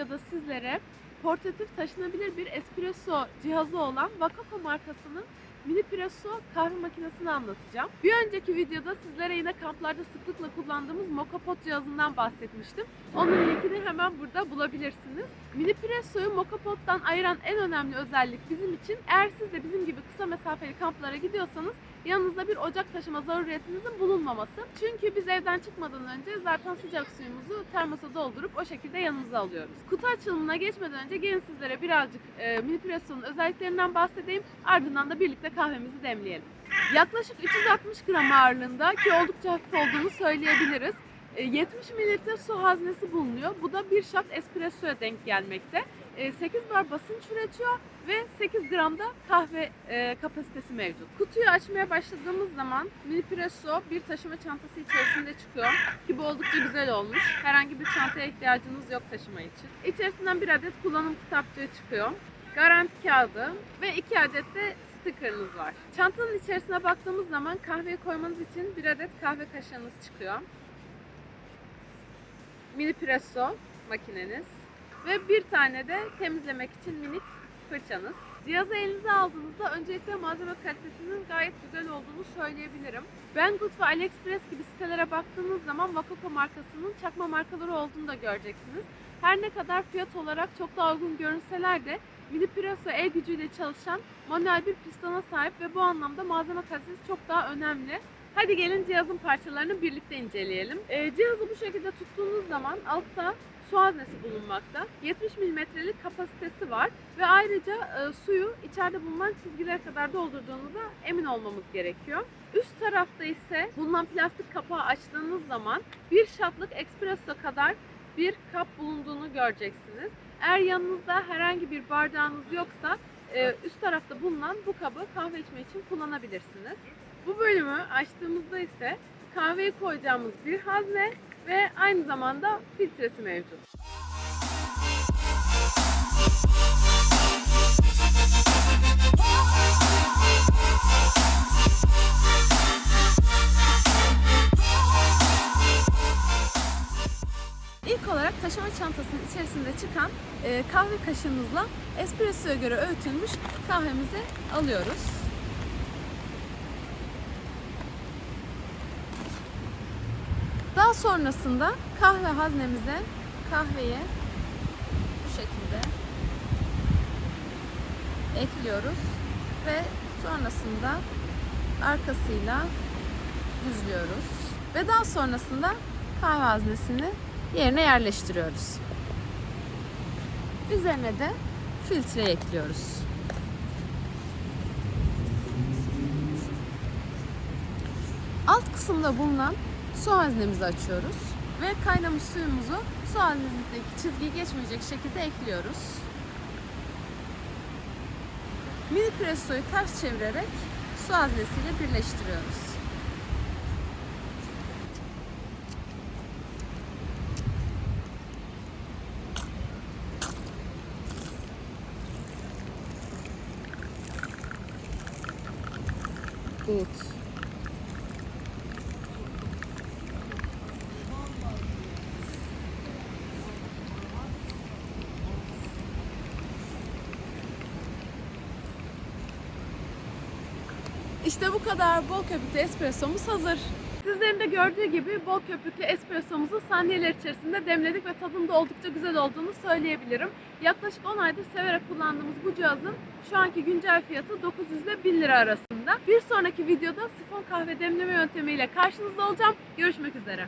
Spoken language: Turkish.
videoda sizlere portatif taşınabilir bir espresso cihazı olan Vakako markasının mini presso kahve makinesini anlatacağım. Bir önceki videoda sizlere yine kamplarda sıklıkla kullandığımız Moka Pot cihazından bahsetmiştim. Onun linkini hemen burada bulabilirsiniz. Mini pressoyu Moka Pot'tan ayıran en önemli özellik bizim için eğer siz de bizim gibi kısa mesafeli kamplara gidiyorsanız yanınızda bir ocak taşıma zaruretinizin bulunmaması. Çünkü biz evden çıkmadan önce zaten sıcak suyumuzu termosa doldurup o şekilde yanımıza alıyoruz. Kutu açılımına geçmeden önce gelin sizlere birazcık e, mini presso'nun özelliklerinden bahsedeyim. Ardından da birlikte kahvemizi demleyelim. Yaklaşık 360 gram ağırlığında ki oldukça hafif olduğunu söyleyebiliriz. E, 70 mililitre su haznesi bulunuyor. Bu da bir shot espressoya denk gelmekte. E, 8 bar basınç üretiyor ve 8 gram da kahve e, kapasitesi mevcut. Kutuyu açmaya başladığımız zaman mini presso bir taşıma çantası içerisinde çıkıyor ki bu oldukça güzel olmuş. Herhangi bir çantaya ihtiyacınız yok taşıma için. İçerisinden bir adet kullanım kitapçığı çıkıyor. Garanti kağıdı ve iki adet de stickerınız var. Çantanın içerisine baktığımız zaman kahveyi koymanız için bir adet kahve kaşığınız çıkıyor. Mini presso makineniz ve bir tane de temizlemek için minik fırçanız. Cihazı elinize aldığınızda öncelikle malzeme kalitesinin gayet güzel olduğunu söyleyebilirim. Banggood ve AliExpress gibi sitelere baktığınız zaman Vakoko markasının çakma markaları olduğunu da göreceksiniz. Her ne kadar fiyat olarak çok daha uygun görünseler de Mini Presso el gücüyle çalışan manuel bir pistona sahip ve bu anlamda malzeme kalitesi çok daha önemli. Hadi gelin cihazın parçalarını birlikte inceleyelim. Ee, cihazı bu şekilde tuttuğunuz zaman altta su haznesi bulunmakta. 70 milimetrelik kapasitesi var ve ayrıca e, suyu içeride bulunan çizgilere kadar doldurduğunuza emin olmamız gerekiyor. Üst tarafta ise bulunan plastik kapağı açtığınız zaman bir şatlık espresso kadar bir kap bulunduğunu göreceksiniz. Eğer yanınızda herhangi bir bardağınız yoksa e, üst tarafta bulunan bu kabı kahve içme için kullanabilirsiniz. Bu bölümü açtığımızda ise kahveyi koyacağımız bir hazne ve aynı zamanda filtresi mevcut. İlk taşıma çantasının içerisinde çıkan e, kahve kaşığımızla espressoya göre öğütülmüş kahvemizi alıyoruz. Daha sonrasında kahve haznemize kahveyi bu şekilde ekliyoruz ve sonrasında arkasıyla düzlüyoruz. Ve daha sonrasında kahve haznesini yerine yerleştiriyoruz. Üzerine de filtre ekliyoruz. Alt kısımda bulunan su haznemizi açıyoruz ve kaynamış suyumuzu su haznesindeki çizgiyi geçmeyecek şekilde ekliyoruz. Mini pressoyu ters çevirerek su haznesiyle birleştiriyoruz. Good. İşte bu kadar bol köpüklü espressomuz hazır. Sizlerin de gördüğü gibi bol köpüklü espressomuzu saniyeler içerisinde demledik ve tadında oldukça güzel olduğunu söyleyebilirim. Yaklaşık 10 aydır severek kullandığımız bu cihazın şu anki güncel fiyatı 900 ile 1000 lira arasında. Bir sonraki videoda sifon kahve demleme yöntemiyle karşınızda olacağım. Görüşmek üzere.